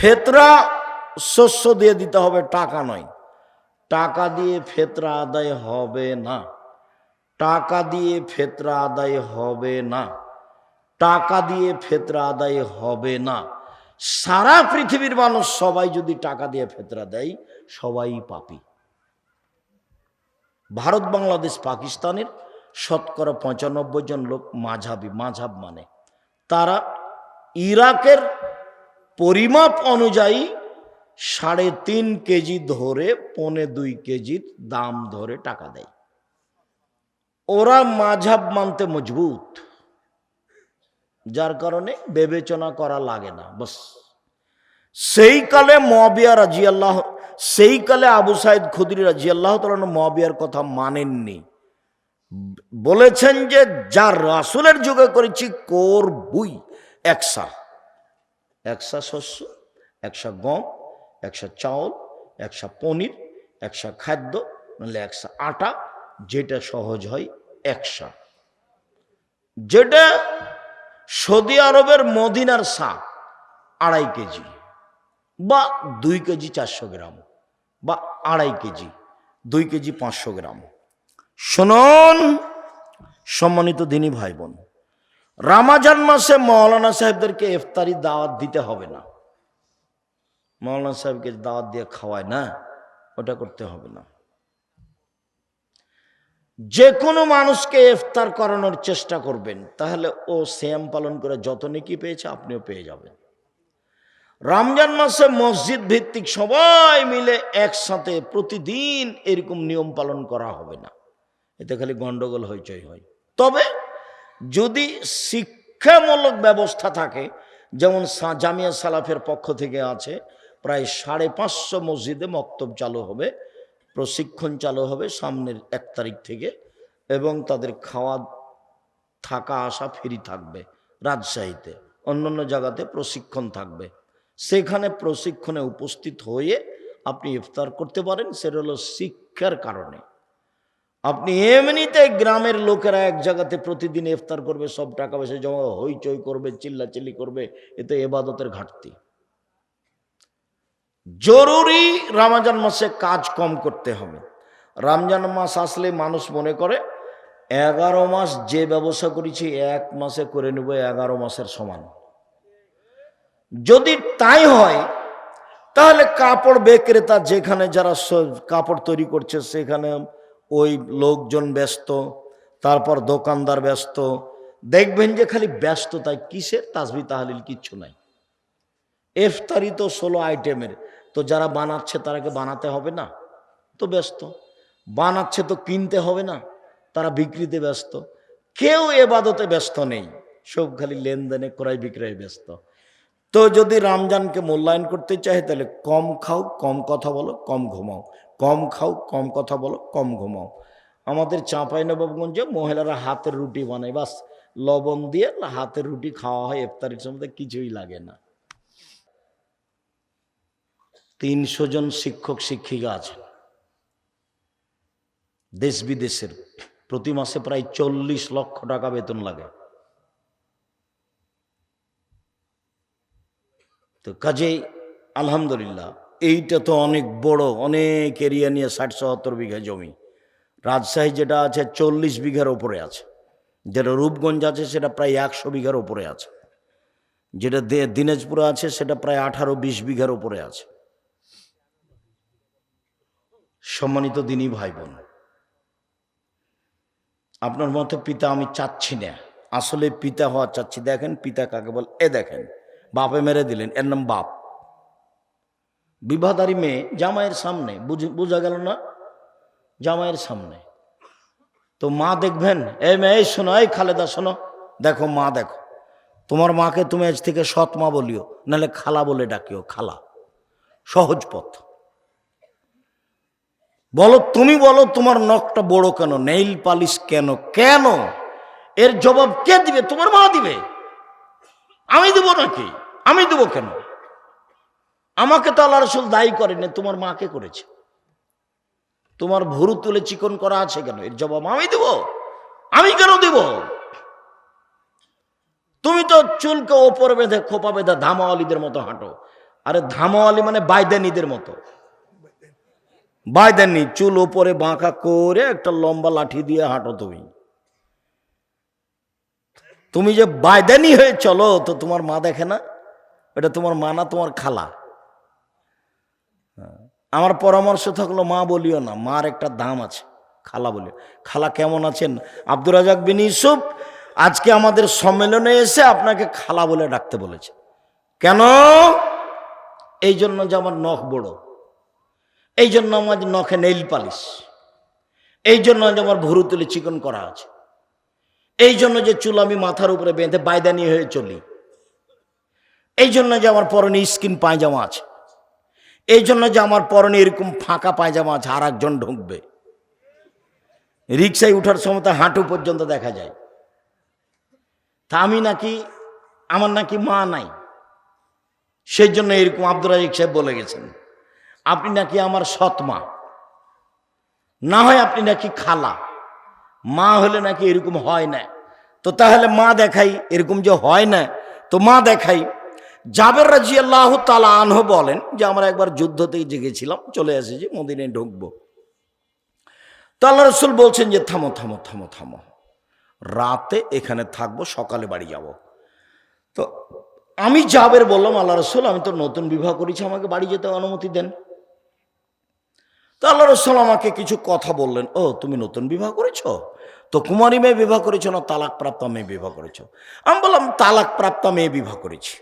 ফেতরা শস্য দিয়ে দিতে হবে, টাকা নয়। টাকা দিয়ে ফেতরা আদায় হবে না। টাকা দিয়ে ফেতরা আদায় হবে না। টাকা দিয়ে ফেতরা আদায় হবে না। সারা পৃথিবীর মানুষ সবাই যদি টাকা দিয়ে ফেতরা দেয়, সবাই পাপি। ভারত, বাংলাদেশ, পাকিস্তানের শতকরা পঁচানব্বই জন লোক মাঝাবি, মাঝাব মানে। তারা ইরাকের পরিমাপ অনুযায়ী সাড়ে তিন কেজি ধরে পনে দুই কেজির দাম ধরে টাকা দেয়। ওরা মাঝাব মানতে মজবুত, যার কারণে বিবেচনা করা লাগে না, বস। সেই কালে মবিয়া রাজি আল্লাহ সেই কালে আবু সাইদ খুদরি রাজি আল্লাহ তালন মবিয়ার কথা মানেননি। বলেছেন যে, যার রাসুলের যুগে করেছি, করবুই একসা। একসা শস্য, একশা গম, একশা চাউল, একশা পনির, একশা খাদ্য, নাহলে একশা আটা, যেটা সহজ হয় একশা। যেটা সৌদি আরবের মদিনার সা আড়াই কেজি বা দুই কেজি চারশো গ্রাম বা আড়াই কেজি, দুই কেজি পাঁচশো গ্রাম। শুনুন, সম্মানিত দিনী ভাই বোন রামাজান মাসে মৌলানা সাহেবদেরকে ইফতারি দাওয়াত দিতে হবে না। মৌলানা সাহেবকে দাওয়াত দিয়ে খাওয়ায় না, ওটা করতে হবে না। যে কোনো মানুষকে ইফতার করানোর চেষ্টা করবেন, তাহলে ও শ্যাম পালন করে যত নেকি পেয়েছে আপনিও পেয়ে যাবেন। রমজান মাসে মসজিদ ভিত্তিক সবাই মিলে একসাথে প্রতিদিন এরকম নিয়ম পালন করা হবে না। এতে খালি গন্ডগোল হইচই হয়। তবে যদি শিক্ষামূলক ব্যবস্থা থাকে, যেমন জামিয়া সালাফের পক্ষ থেকে আছে, প্রায় সাড়ে পাঁচশো মসজিদে মক্তব চালু হবে, প্রশিক্ষণ চালু হবে সামনের এক তারিখ থেকে, এবং তাদের খাওয়া, থাকা, আসা ফ্রি থাকবে রাজশাহীতে। অন্যান্য জায়গাতে প্রশিক্ষণ থাকবে। সেখানে প্রশিক্ষণে উপস্থিত হয়ে আপনি ইফতার করতে পারেন, সেটা হলো শিক্ষার কারণে। আপনি এমনিতে গ্রামের লোকেরা এক জায়গাতে প্রতিদিন ইফতার করবে, সব টাকা পয়সা জমা হইচই করবে, চিল্লাচিল্লি করবে এতে এবাদতের ঘাটতি। জরুরি রামাজান মাসে কাজ কম করতে হবে। রমজান মাস আসলে মানুষ মনে করে, এগারো মাস যে ব্যবসা করেছি, এক মাসে করে নেব এগারো মাসের সমান। যদি তাই হয়, তাহলে কাপড় বিক্রেতা যেখানে যারা কাপড় তৈরি করছে, সেখানে ওই লোকজন ব্যস্ত, তারপর দোকানদার ব্যস্ত। দেখবেন যে খালি ব্যস্ততায় কিসের তাসবি তাহলিল কিচ্ছু নাই। এফতারি তো ষোলো আইটেমের, তো যারা বানাচ্ছে তারাকে বানাতে হবে না? তো ব্যস্ত। বানাচ্ছে তো কিনতে হবে না, তারা বিক্রিতে ব্যস্ত। কেউ এবাদতে ব্যস্ত নেই, সব খালি লেনদেনে ক্রয় বিক্রয় ব্যস্ত। তো যদি রামজানকে মূল্যায়ন করতে চাই তাহলে কম খাও, কম কথা বলো, কম ঘুমাও। কম খাও, কম কথা বলো, কম ঘুমাও। আমাদের চাঁপাই নবাবগঞ্জে মহিলারা হাতের রুটি বানায়। বাস, লবণ দিয়ে হাতের রুটি খাওয়া হয়, ইফতারির সময় কিছুই লাগে না। তিনশো জন শিক্ষক, শিক্ষিকা আছে দেশ বিদেশের, প্রতি মাসে প্রায় চল্লিশ লক্ষ টাকা বেতন লাগে। তো কাজেই, আলহামদুলিল্লাহ এইটা তো অনেক বড়, অনেক এরিয়া নিয়ে ষাট সত্তর বিঘা জমি। রাজশাহী যেটা আছে চল্লিশ বিঘার ওপরে আছে। যেটা রূপগঞ্জ আছে সেটা প্রায় একশো বিঘার ওপরে আছে। যেটা দিনাজপুরে আছে সেটা প্রায় আঠারো বিশ বিঘার ওপরে আছে। সম্মানিত দিনই ভাই বোন আপনার মতো পিতা আমি চাচ্ছি না? আসলে পিতা হওয়া চাচ্ছি। দেখেন, পিতা কাকে বল? এ দেখেন, বাপে মেরে দিলেন, এর নাম বাপ। বিবাহদারী মেয়ে জামাইয়ের সামনে, বুঝ- গেল না? জামাইয়ের সামনে। তো মা দেখবেন, এই মেয়ে, এই শোনো, এই খালেদা, শোনো। দেখো মা, দেখো। তোমার মাকে তুমি আজ থেকে সৎ মা বলিও, নাহলে খালা বলে ডাকিও, খালা। সহজ পথ। বলো, তুমি বলো, তোমার নখটা বড় কেন, নেইল পালিশ কেন কেন? এর জবাব কে দিবে? তোমার মা দিবে। আমি দেব নাকি? আমি দেব কেন? আমাকে তো আল্লাহ রসুল দায়ী করেনি তোমার মাকে করেছে। তোমার ভুরু তুলে চিকন করা আছে কেন? এর জবাব আমি দেব। আমি কেন দেব? তুমি তো চুলকে ওপর বেঁধে, খোপা বেঁধে ধামাওয়ালিদের মতো হাঁটো। আরে ধামাওয়ালি মানে বাইদানিদের মতো। বাইদানি, চুল ওপরে বাঁকা করে একটা লম্বা লাঠি দিয়ে হাঁটো তুমি। তুমি যে বাইদানি হয়ে চলো, তো তোমার মা দেখে না? এটা তোমার মা না, তোমার খালা। আমার পরামর্শ থাকল, মা বলিও না, মার একটা দাম আছে, খালা বলিও। খালা, কেমন আছেন? আব্দুর রাজাক বিন ইউসুফ, আজকে আমাদের সম্মেলনে এসে আপনাকে খালা বলে ডাকতে বলেছে। কেন? এই জন্য যে আমার নখ বড়, এই জন্য আমার নখে নেইল পালিশ, এই জন্য যে আমার ভুরু তুলে চিকন করা আছে, এই জন্য যে চুল আমি মাথার উপরে বেঁধে বায়দানি হয়ে চলি, এই জন্য যে আমার পরনে স্কিন পায়জামা আছে। এই জন্য যে আমার পরনে এরকম ফাঁকা পায়জামা আছে আর একজন ঢুকবে। রিক্সায় উঠার সময় তা হাঁটু পর্যন্ত দেখা যায়। তা আমি নাকি, আমার নাকি মা নাই। সেই জন্য এরকম আব্দুল রাজিক সাহেব বলে গেছেন, আপনি নাকি আমার সৎ মা। না হয় আপনি নাকি খালা। মা হলে নাকি এরকম হয় না। তো তাহলে মা দেখাই, এরকম যে হয় না, তো মা দেখাই। জাবের রাজি আল্লাহ তালা আনহ বলেন যে, আমরা একবার যুদ্ধতেই জেগেছিলাম, চলে এসেছি মদিনে ঢুকবো। তো আল্লাহ রসুল বলছেন যে, থামো থামো থামো থামো। রাতে এখানে থাকব, সকালে বাড়ি যাব। তো আমি জাবের বললাম, আল্লাহ রসুল, আমি তো নতুন বিবাহ করেছি, আমাকে বাড়ি যেতে অনুমতি দেন। তো আল্লাহ রসুল আমাকে কিছু কথা বললেন, ও, তুমি নতুন বিবাহ করেছ? তো কুমারী মেয়ে বিবাহ করেছ না তালাক প্রাপ্ত মেয়ে বিবাহ করেছ? আমি বললাম তালাক প্রাপ্ত মেয়ে বিবাহ করেছি।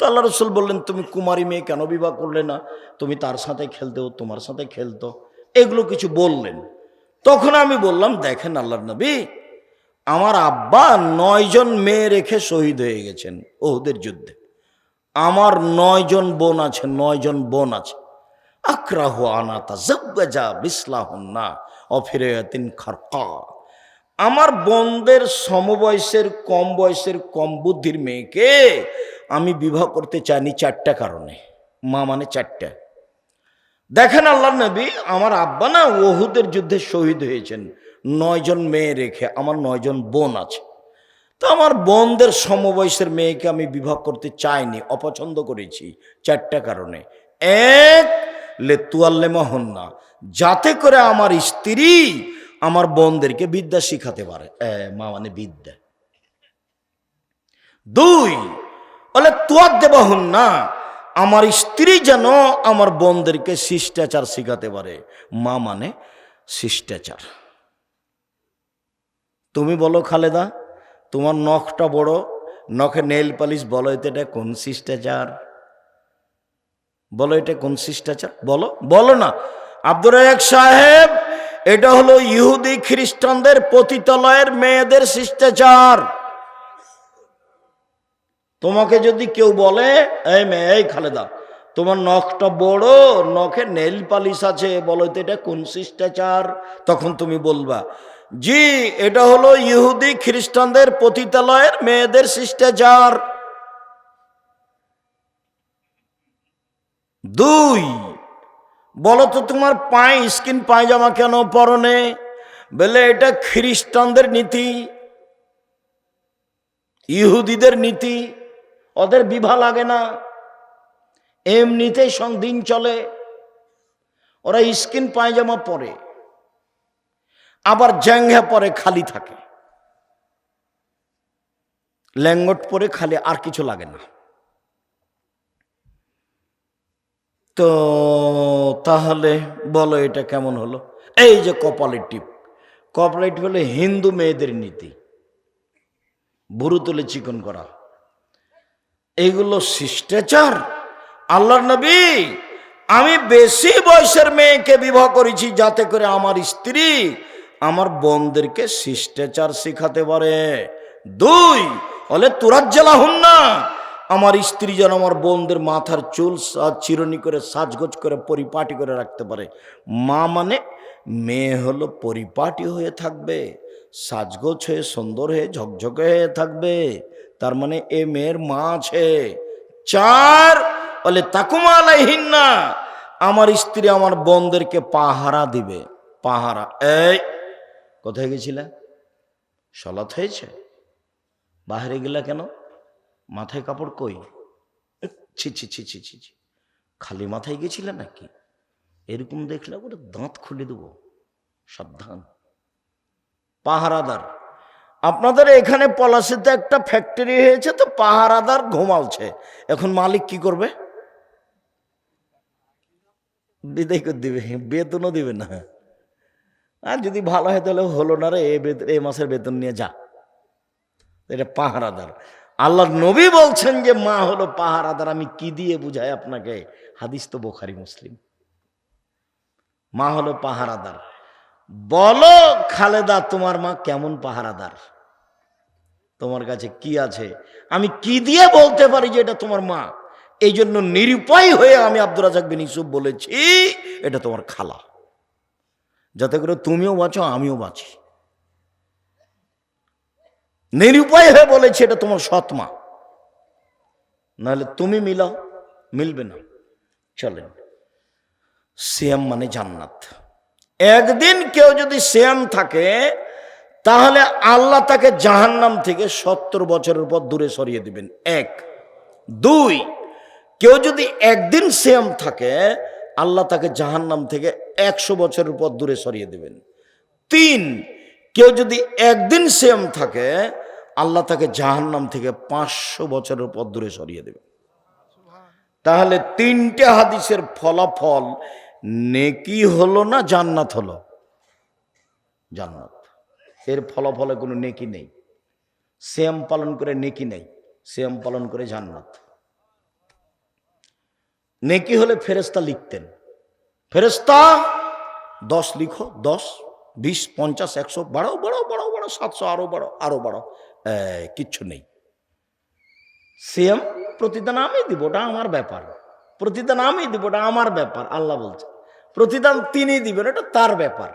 তো আল্লাহ রসুল বললেন, তুমি কুমারী মেয়ে কেন বিবাহ করলে না? তুমি তার সাথে খেলতেও তোমার সাথে খেলতো। এগুলো কিছু বললেন। তখন আমি বললাম, দেখেন আল্লাহ নবী, আমার আব্বা নয়জন মেয়ে রেখে শহীদ হয়ে গেছেন ওদের যুদ্ধে। আমার নয়জন বোন আছে নয়জন বোন আছে। আক্রাহ আনাতা জব্বাজা বিসলাহন্না অফিরায়াতিন খারকা। আমার বোনদের সমবয়সের কম বয়সের কম বুদ্ধির মেয়েকে আমি বিবাহ করতে চাইনি চারটা কারণে। মা মানে চারটা। দেখেন আল্লাহ নবী, আমার আব্বা না ওহুদের যুদ্ধে শহীদ হয়েছেন। নয়জন মেয়ে রেখে আমার নয়জন বোন আছে। তো আমার বোনদের সমবয়সের মেয়েকে আমি বিবাহ করতে চাইনি, অপছন্দ করেছি চারটা কারণে। এক লেতুয়াল্লে মহন্না যাতে করে আমার স্ত্রী আমার বোনদেরকে বিদ্যা শিখাতে পারে। মা মানে বিদ্যা। দুই বলে তুয়ার দেবহন না। আমার স্ত্রী যেন আমার বোনদেরকে শিষ্টাচার শিখাতে পারে। মা মানে শিষ্টাচার। তুমি বলো, খালেদা, তোমার নখটা বড়, নখে নেল পালিশ, বলো, এটা কোন শিষ্টাচার? বলো, এটা কোন শিষ্টাচার? বলো বলো না। আব্দুর রাজাক সাহেব, এটা হলো ইহুদি খ্রিস্টানদের পতিতালয়ের মেয়েদের শিষ্টাচার। তোমাকে যদি কেউ বলে, এই মেয়ে, এই খালেদা, তোমার নখটা বড়, নখে নেল পালিশ আছে, বলো তো এটা কোন শিষ্টাচার? তখন তুমি বলবা, জি, এটা হলো ইহুদি খ্রিস্টানদের পতিতালয়ের মেয়েদের শিষ্টাচার। দুই, বলো তো তোমার পায়ে, স্কিন পায়জামা কেন পরনে? বলে এটা খ্রিস্টানদের নীতি, ইহুদিদের নীতি। ওদের বিভা লাগে না। এমনিতেই দিন চলে, ওরা স্কিন পায়জামা পরে, আবার জ্যাঙ্ঘা পরে খালি থাকে। ল্যাঙ্গট পরে খালি আর কিছু লাগে না। তো তাহলে বলো এটা কেমন হলো? এই যে কপালের টিপ। কপালের টিপ হলো হিন্দু মেয়েদের নীতি। বুড়ো তুলে চিকন করা। এইগুলো শিষ্টাচার। আল্লাহর নবী, আমি বেশি বয়সের মেয়েকে বিবাহ করেছি যাতে করে আমার স্ত্রী আমার বোনদেরকে শিষ্টাচার শিখাতে পারে। দুই, বলে তুরাজ্জালা হন না আমার স্ত্রী যেন আমার বোনদের মাথার চুল চিরুনি করে সাজগোজ করে পরিপাটি করে রাখতে পারে। মা মানে মেয়ে হলো পরিপাটি হয়ে থাকবে, সাজগোজ হয়ে সুন্দর হয়ে ঝকঝকে হয়ে থাকবে। তার মানে এ মেয়ের মা আছে। চার, বলে, তাকুমা আলাইহিন না আমার স্ত্রী আমার বোনদেরকে পাহারা দিবে। পাহারা, এই, কোথায় গেছিলে? সলাৎ হয়েছে। বাহিরে গেলা কেন? মাথায় কাপড় কই? ছি ছি ছি ছি ছি ছি। খালি মাথায় গেছিলে নাকি? এরকম দেখলে ওটা দাঁত খুলে দেবো। সাবধান। পাহারাদার আপনাদের এখানে পলাশিতে একটা ফ্যাক্টরি হয়েছে তো পাহারাদার ঘুমালছে। এখন মালিক কি করবে? বিদায় করে দিবে, বেতনও দিবে না। আর যদি ভালো হয় তাহলে হলো না রে, এ মাসের বেতন নিয়ে যা। এটা পাহারাদার। আল্লাহ নবী বলছেন যে, মা হলো পাহারাদার। আমি কি দিয়ে বুঝাই আপনাকে? হাদিস তো বোখারি, মুসলিম। মা হলো পাহারাদার। বলো, খালেদা, তোমার মা কেমন পাহারাদার? তোমার কাছে কি আছে? আমি কি দিয়ে বলতে পারি যে এটা তোমার মা? এই জন্য নিরুপায় হয়ে আমি আব্দুর রাজাক বিন ইসুফ বলেছি, এটা তোমার খালা। যাতে করে তুমিও বাঁচো, আমিও বাঁচি। নিরুপায় হয়ে বলেছি, এটা তোমার সৎ মা। নাহলে তুমি মিলাও, মিলবে না। চলেন শ্যাম মানে জান্নাত। একদিন কেউ যদি শ্যাম থাকে, তাহলে আল্লাহ তাকে জাহান্নাম থেকে সত্তর বছরের পর দূরে সরিয়ে দিবেন। এক। দুই, কেউ যদি একদিন শ্যাম থাকে, আল্লাহ তাকে জাহান্নাম থেকে একশো বছরের পর দূরে সরিয়ে দিবেন। তিন, কেউ যদি একদিন শ্যাম থাকে, আল্লাহ তাকে জাহান্নাম থেকে পাঁচশো বছরের পর দূরে সরিয়ে দেবেন। তাহলে তিনটে হাদিসের ফলাফল নেকি হলো না জান্নাত হলো? জান্নাত। এর ফলাফলে কোনো নেকি নেই। শ্যাম পালন করে নেকি নেই। শ্যাম পালন করে জান্নাত। নেকি হলে ফেরেস্তা লিখতেন। ফেরেস্তা দশ লিখো, দশ, বিশ, পঞ্চাশ, একশো, বাড়াও বাড়াও বাড়াও বাড়াও, সাতশো, আরও বাড়াও আরও বাড়াও। কিচ্ছু নেই। সেম প্রতিদান আমি দিব, ওটা আমার ব্যাপার। প্রতিদান আমি দিব ওটা আমার ব্যাপার, আল্লাহ বলছে। প্রতিদান তিনি দিবেন, এটা তার ব্যাপার।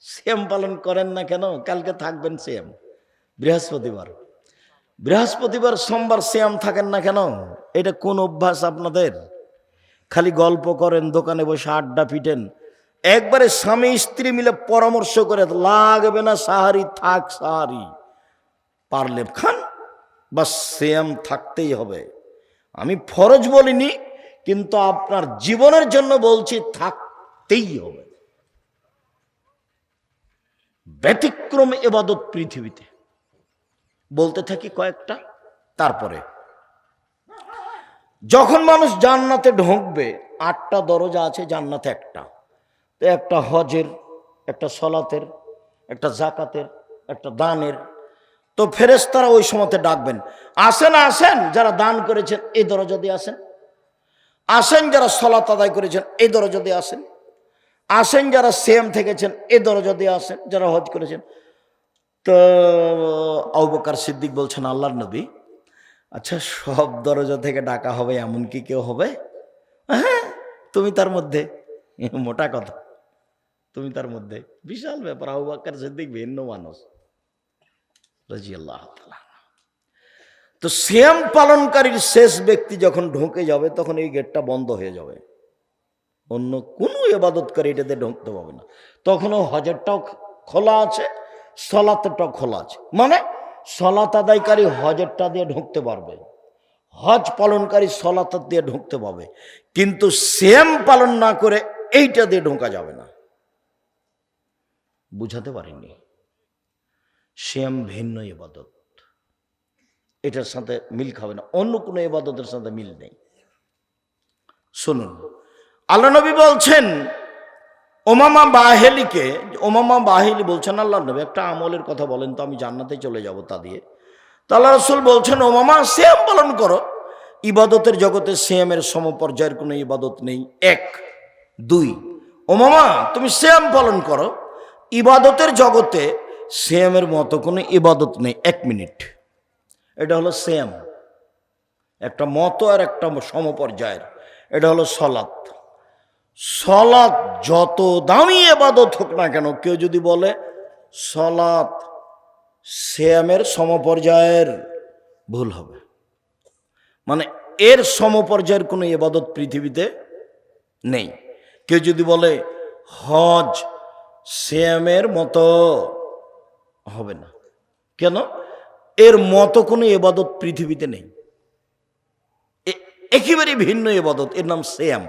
সেম পালন করেন না কেন? কালকে থাকবেন সেম বৃহস্পতিবার। বৃহস্পতিবার সোমবার শ্যাম থাকেন না কেন? এটা কোন অভ্যাস আপনাদের? খালি গল্প করেন, দোকানে বসে আড্ডা পিটেন। একবারে স্বামী স্ত্রী মিলে পরামর্শ করে, লাগবে না সাহারি, থাক সাহারি। পারলে খান বা শ্যাম থাকতেই হবে। আমি ফরজ বলিনি কিন্তু আপনার জীবনের জন্য বলছি, থাকতেই হবে। ব্যতিক্রম এবাদত পৃথিবীতে। বলতে থাকি কয়েকটা, তারপরে। যখন মানুষ জান্নাতে ঢুকবে, আটটা দরজা আছে, জান্নাতে একটা। একটা হজের, একটা সলাতের, একটা জাকাতের একটা দানের। তো ফেরেশতারা ওই সময়তে ডাকবেন, আসেন আসেন। যারা দান করেছেন, এই দরজা দিয়ে আসেন। আসেন যারা সলাত আদায় করেছেন, এই দরজা আসেন আসেন। যারা সেম থেকেছেন, এই দরজা দিয়ে আসেন, যারা হজ করেছেন। তো অবকার সিদ্দিক বলছেন, আল্লাহর নবী? আচ্ছা সব দরজা থেকে ডাকা হবে এমন কি কেউ হবে? হ্যাঁ তুমি তার মধ্যে। মোটা কথা, তুমি তার মধ্যে। বিশাল ব্যাপার আবুবাক্কার সিদ্দিক ভিন্ন মানুষ। রাজি আল্লাহ তো শ্যাম পালনকারীর শেষ ব্যক্তি যখন ঢুকে যাবে, তখন এই গেটটা বন্ধ হয়ে যাবে। অন্য কোনো এবাদতকারী এটাতে ঢুকতে পাবে না। তখনও হজেরটাও খোলা আছে সলাতেরটাও খোলা আছে। মানে সলাত আদায়কারী হজেরটা দিয়ে ঢুকতে পারবে। হজ পালনকারী সলাত দিয়ে ঢুকতে পারবে। কিন্তু সেম পালন না করে এইটা দিয়ে ঢোকা যাবে না। বুঝাতে পারিনি। শ্যাম ভিন্ন ইবাদত এটার সাথে মিল খাবে না। অন্য কোনো ইবাদতের সাথে মিল নেই। শুনুন, আল্লাহ নবী বলছেন, ওমামা বাহেলিকে, ওমামা বাহেলি বলছেন, আল্লাহ নবী একটা আমলের কথা বলেন তো, আমি জান্নাতে চলে যাব তা দিয়ে। তো আল্লাহ রসুল বলছেন, ওমামা শ্যাম পালন করো। ইবাদতের জগতে শ্যামের সমপর্যায়ের কোনো ইবাদত নেই। এক। দুই। ওমামা, তুমি শ্যাম পালন করো। ইবাদতের জগতে শ্যামের মতো কোনো ইবাদত নেই। এক মিনিট। এটা হলো শ্যাম একটা মতো আর একটা সমপর্যায়ের। এটা হলো সলাৎ। সলাৎ যত দামি এবাদত হোক না কেন, কেউ যদি বলে সলাৎ শ্যামের সমপর্যায়ের ভুল হবে। মানে এর সমপর্যায়ের কোনো এবাদত পৃথিবীতে নেই। কেউ যদি বলে হজ শ্যামের মতো হবে না। কেন? এর মতো কোনো এবাদত পৃথিবীতে নেই। একেবারে ভিন্ন এবাদত, এর নাম শ্যাম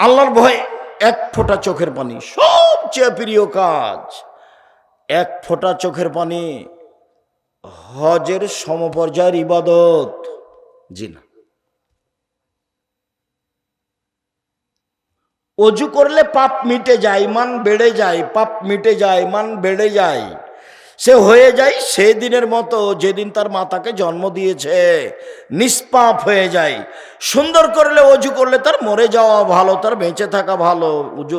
আল্লাহর ভয় এক ফোঁটা চোখের পানি, সবচেয়ে প্রিয় কাজ, এক ফোঁটা চোখের পানি, হজের সমপর্যায়ের ইবাদত। জি না। অজু করলে পাপ মিটে যায়, মান বেড়ে যায়, পাপ মিটে যায়, মান বেড়ে যায়। সে হয়ে যায় সেই দিনের মতো যেদিন তার মাতাকে জন্ম দিয়েছে। নিষ্পাপ হয়ে যায়। সুন্দর করলে অজু করলে তার মরে যাওয়া ভালো, তার বেঁচে থাকা ভালো উজু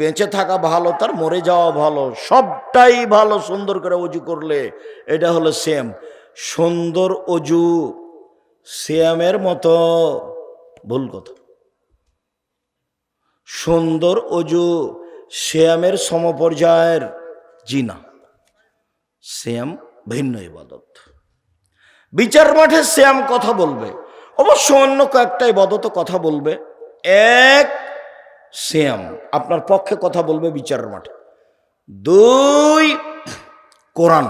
বেঁচে থাকা ভালো, তার মরে যাওয়া ভালো, সবটাই ভালো সুন্দর করে অজু করলে এটা হলো সেম সুন্দর অজু শ্যামের মতো। ভুল কথা। সুন্দর অজু শ্যামের সমপর্যায়ের জিনা। শ্যাম ভিন্ন ইবাদত। বিচার মাঠে শ্যাম কথা বলবে, অবশ্য অন্য কয়েকটা ইবাদত কথা বলবে। এক, শ্যাম আপনার পক্ষে কথা বলবে বিচার মাঠে। দুই, কোরআন।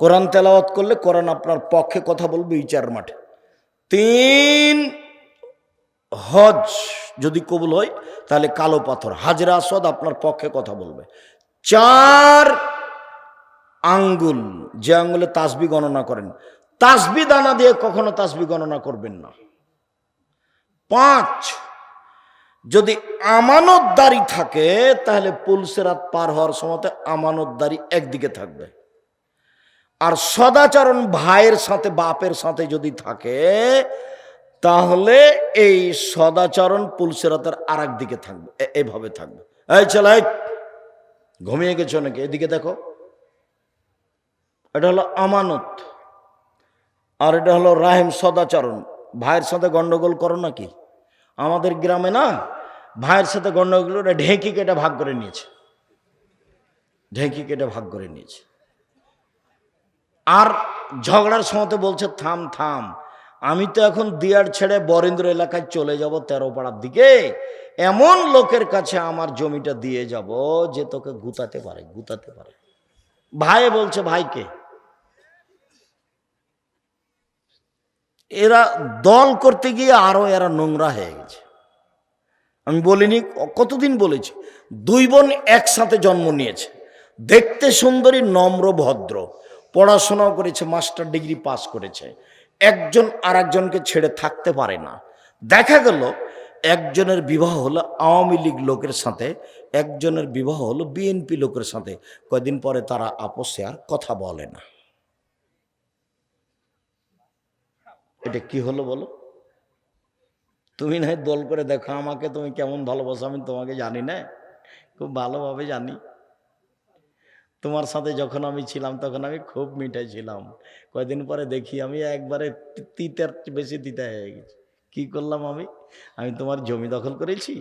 কোরআন তেলাওয়াত করলে কোরআন আপনার পক্ষে কথা বলবে বিচার মাঠে। তিন, হজ যদি কবুল হয়, তাহলে কালো পাথর, হাজরা আসদ আপনার পক্ষে কথা বলবে। চার আঙ্গুল, যে আঙ্গুলে তাসবি গণনা করেন। তাসবি দানা দিয়ে কখনো তাসবি গণনা করবেন না। পাঁচ, যদি আমানতদারি থাকে, তাহলে পুলসেরাত পার হওয়ার সময় আমানতদারি একদিকে থাকবে। আর সদাচরণ ভাইয়ের সাথে, বাপের সাথে যদি থাকে, তাহলে এই সদাচরণ পুলসেরাতের আর দিকে থাকবে এভাবে থাকবে। এই চালাই ঘুমিয়ে গেছো নাকি? এদিকে দেখো। এটা হলো আমানত। আর এটা হলো রাহিম সদাচরণ। ভাইয়ের সাথে গন্ডগোল করো নাকি? আমাদের গ্রামে না, ভাইয়ের সাথে গন্ডগোল ওটা ঢেঁকি কেটে ভাগ করে নিয়েছে। ঢেঁকি কেটে ভাগ করে নিয়েছে। আর ঝগড়ার সময় বলছে, থাম থাম, আমি তো এখন দিয়ার ছেড়ে বরেন্দ্র এলাকায় চলে যাব তেরো পাড়ার দিকে। এমন লোকের কাছে আমার জমিটা দিয়ে যাব যে তোকে গুতাতে পারে গুতাতে পারে। ভাই বলছে ভাইকে এরা দল করতে গিয়ে আরও এরা নোংরা হয়ে গেছে। আমি বলিনি, কতদিন বলেছি? দুই বোন একসাথে জন্ম নিয়েছে। দেখতে সুন্দরী, নম্র, ভদ্র। পড়াশোনাও করেছে, মাস্টার ডিগ্রি পাস করেছে। একজন আর একজনকে ছেড়ে থাকতে পারে না। দেখা গেল, একজনের বিবাহ হলো আওয়ামী লীগ লোকের সাথে, একজনের বিবাহ হলো বিএনপি লোকের সাথে। কয়দিন পরে তারা আপসে আর কথা বলে না। এটা কি হলো বলো? তুমি না দল করে দেখো আমাকে তুমি কেমন ভালোবাসো, আমি তোমাকে জানি না, খুব ভালোভাবে জানি। তোমার সাথে যখন আমি ছিলাম তখন আমি খুব মিঠাই ছিলাম। কয়দিন পরে দেখি আমি একবারে তিতার বেশি তিতা হয়ে গেছি। কি করলাম আমি? আমি তোমার জমি দখল করেছি?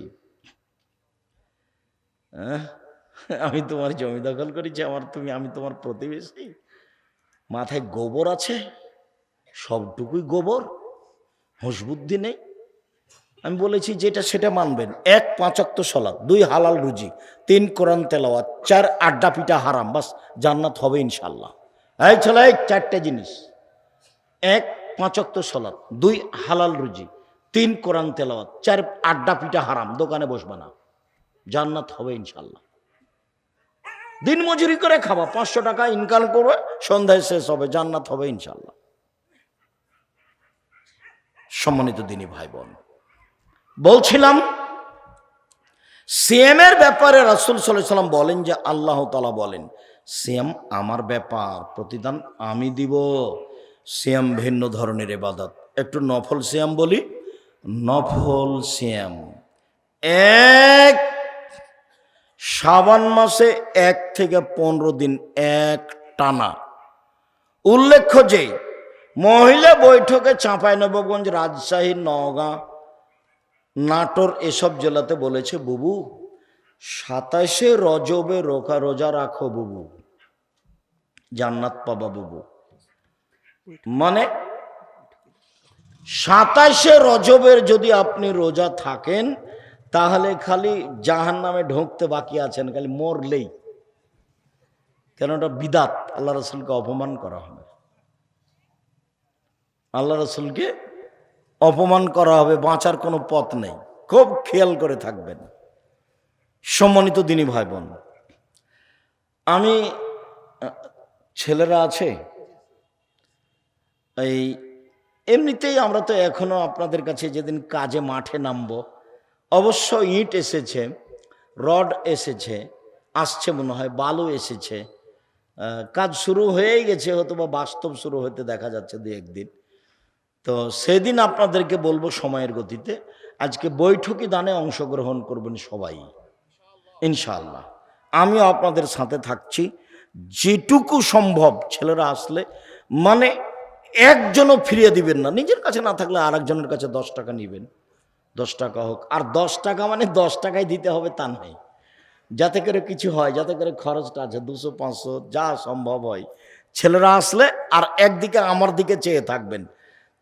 আমি তোমার জমি দখল করেছি, আমার তুমি, আমি তোমার প্রতিবেশী? মাথায় গোবর আছে? সবটুকুই গোবর হুঁশ বুদ্ধি নেই। আমি বলেছি যেটা সেটা মানবেন। এক পাঁচক্ত সলাদ দুই হালাল রুজি, তিন কোরআন তেলাওয়াত, চার আড্ডা পিঠা হারাম, বাস জান্নাত হবে ইনশাল্লাহ এই ছেলে চারটে জিনিস। এক পাঁচক্ত সলাদ দুই হালাল রুজি, তিন কোরআন তেলাওয়াত, চার আড্ডা পিঠা হারাম, দোকানে বসবে না। জান্নাত হবে ইনশাল্লাহ দিন মজুরি করে খাবা, পাঁচশো টাকা ইনকাম করবে, সন্ধ্যায় শেষ হবে, জান্নাত হবে ইনশাল্লাহ সম্মানিত দিনী ভাই বোন বলছিলাম সিএমের ব্যাপারে রাসুল সাল্লাম বলেন যে আল্লাহ তালা বলেন, সিএম আমার ব্যাপার, প্রতিদান আমি দিব। সিএম ভিন্ন ধরনের এবাদত একটু নফল সিয়াম বলি, নফল সিয়াম এক শ্রাবণ মাসে এক থেকে পনেরো দিন এক টানা। উল্লেখ্য যে মহিলা বৈঠকে চাঁপাইনবাবগঞ্জ রাজশাহী, নওগাঁ, নাটোর এসব জেলাতে বলেছে, বুবু, সাতাশে রজবে রোকা রোজা রাখো বুবু, জান্নাত পাবা বুবু। মানে সাতাশে রজবের যদি আপনি রোজা থাকেন, তাহলে খালি জাহান নামে ঢুকতে বাকি আছেন, খালি মরলেই। কেন ওটা বিদাত, আল্লাহ রসুলকে অপমান করা হবে। আল্লাহ রসুলকে অপমান করা হবে, বাঁচার কোনো পথ নেই। খুব খেয়াল করে থাকবেন। সম্মানিত দিনী ভাই বোন আমি ছেলেরা আছে, এই এমনিতেই আমরা তো এখনও আপনাদের কাছে যেদিন কাজে মাঠে নামবো, অবশ্য ইট এসেছে, রড এসেছে, আসছে মনে হয়, বালু এসেছে কাজ শুরু হয়েই গেছে হয়তো বা বাস্তব শুরু হতে দেখা যাচ্ছে দু একদিন তো সেদিন আপনাদেরকে বলব সময়ের গতিতে। আজকে বৈঠকি দানে অংশগ্রহণ করবেন সবাই। ইনশাআল্লাহ। আমিও আপনাদের সাথে থাকছি। যেটুকু সম্ভব ছেলেরা আসলে মানে একজনও ফিরিয়ে দিবেন না। নিজের কাছে না থাকলে আর একজনের কাছে দশ টাকা নেবেন। দশ টাকা হোক। আর দশ টাকা মানে দশ টাকায় দিতে হবে তা নয়। যাতে করে কিছু হয়, যাতে করে খরচটা আছে, দুশো, পাঁচশো, যা সম্ভব হয়। ছেলেরা আসলে আর একদিকে আমার দিকে চেয়ে থাকবেন।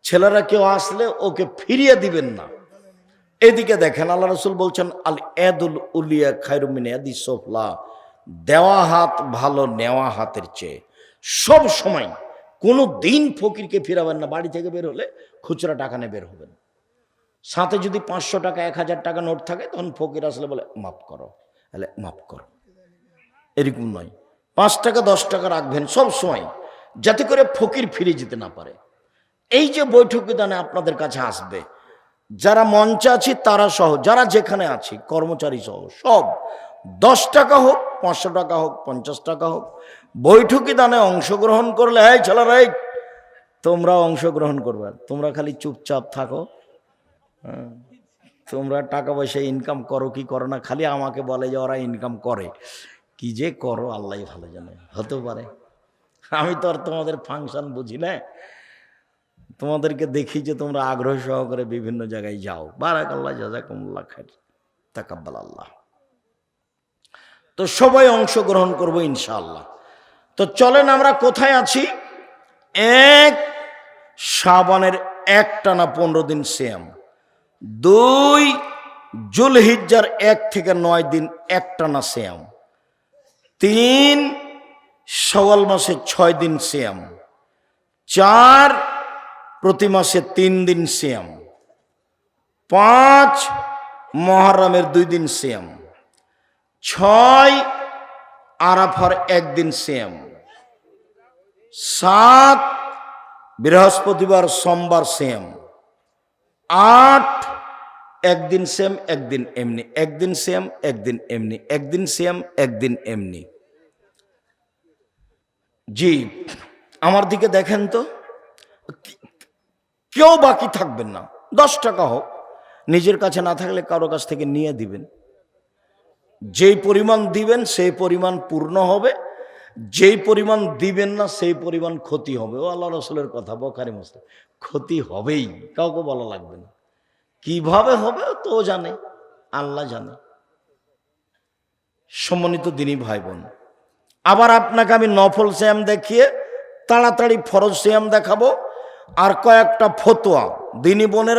ছেলেরা কেউ আসলে ওকে ফিরিয়ে দিবেন না। এদিকে দেখেন আল্লাহ রসুল বলছেন, আল এদুল উলিয়া খায়রুমিন এদি সোফলা। দেওয়া হাত ভালো, নেওয়া হাতের চেয়ে। সব সময় কোনো দিন ফকিরকে ফিরাবেন না, বাড়ি থেকে বের হলে খুচরা টাকা নিয়ে বের হবেন। সাথে যদি পাঁচশো টাকা, এক হাজার টাকা নোট থাকে, তখন ফকির আসলে বলে, মাফ করো। তাহলে মাফ করো। এরকম নয়। পাঁচ টাকা, দশ টাকা রাখবেন সব সময়, যাতে করে ফকির ফিরে যেতে না পারে। এই যে বৈঠক বিধানে আপনাদের কাছে আসবে, যারা মঞ্চে আছি তারা সহ, যারা যেখানে আছি, কর্মচারী সহ, সব, দশ টাকা হোক, পাঁচশো টাকা হোক, পঞ্চাশ টাকা হোক, বৈঠকি দানে অংশগ্রহণ করলে, এই ছেলেরা, এই, তোমরা অংশগ্রহণ করবে, তোমরা খালি চুপচাপ থাকো হ্যাঁ। তোমরা টাকা পয়সা ইনকাম করো, কি করো না, খালি আমাকে বলে যে ওরা ইনকাম করে, কি যে করো, আল্লাহ ভালো জানে হতে পারে আমি তো আর তোমাদের ফাংশন বুঝি না তোমাদেরকে দেখি যে তোমরা আগ্রহ সহকারে বিভিন্ন জায়গায় যাও। বারাক আল্লাহ জাজাকুমুল্লাহ খাই তাকাব্বাল আল্লাহ। তো সবাই অংশগ্রহণ করব ইনশাআল্লাহ। তো চলেন আমরা কোথায় আছি? এক শ্রাবণের এক টানা পনেরো দিন শ্যাম দুই, জুলহিজ্জার এক থেকে নয় দিন এক টানা শ্যাম তিন সওয়াল মাসে ছয় দিন শ্যাম চার প্রতি মাসে তিন দিন শ্যাম পাঁচ মহরমের দুই দিন শ্যাম ছয় আরাফার একদিন শ্যাম সাত বৃহস্পতিবার সোমবার শ্যাম আট একদিন সেম একদিন এমনি একদিন সেম একদিন এমনি একদিন সেম একদিন এমনি। জি, আমার দিকে দেখেন তো। কেউ বাকি থাকবেন না। দশ টাকা হোক, নিজের কাছে না থাকলে কারও কাছ থেকে নিয়ে দিবেন। যেই পরিমাণ দিবেন, সেই পরিমাণ পূর্ণ হবে। যেই পরিমাণ দিবেন না, সেই পরিমাণ ক্ষতি হবে। ও আল্লাহ রসুলের কথা, বখারি মুসলিম। ক্ষতি হবেই, কাউকে বলা লাগবে না। কীভাবে হবে, তো জানে, আল্লাহ জানে। সম্মানিত দিনী ভাই বোন আবার আপনাকে আমি নফল শ্যাম দেখিয়ে তাড়াতাড়ি ফরজ শ্যাম দেখাবো। আর কয়েকটা ফতোয়া। দিনী বোনের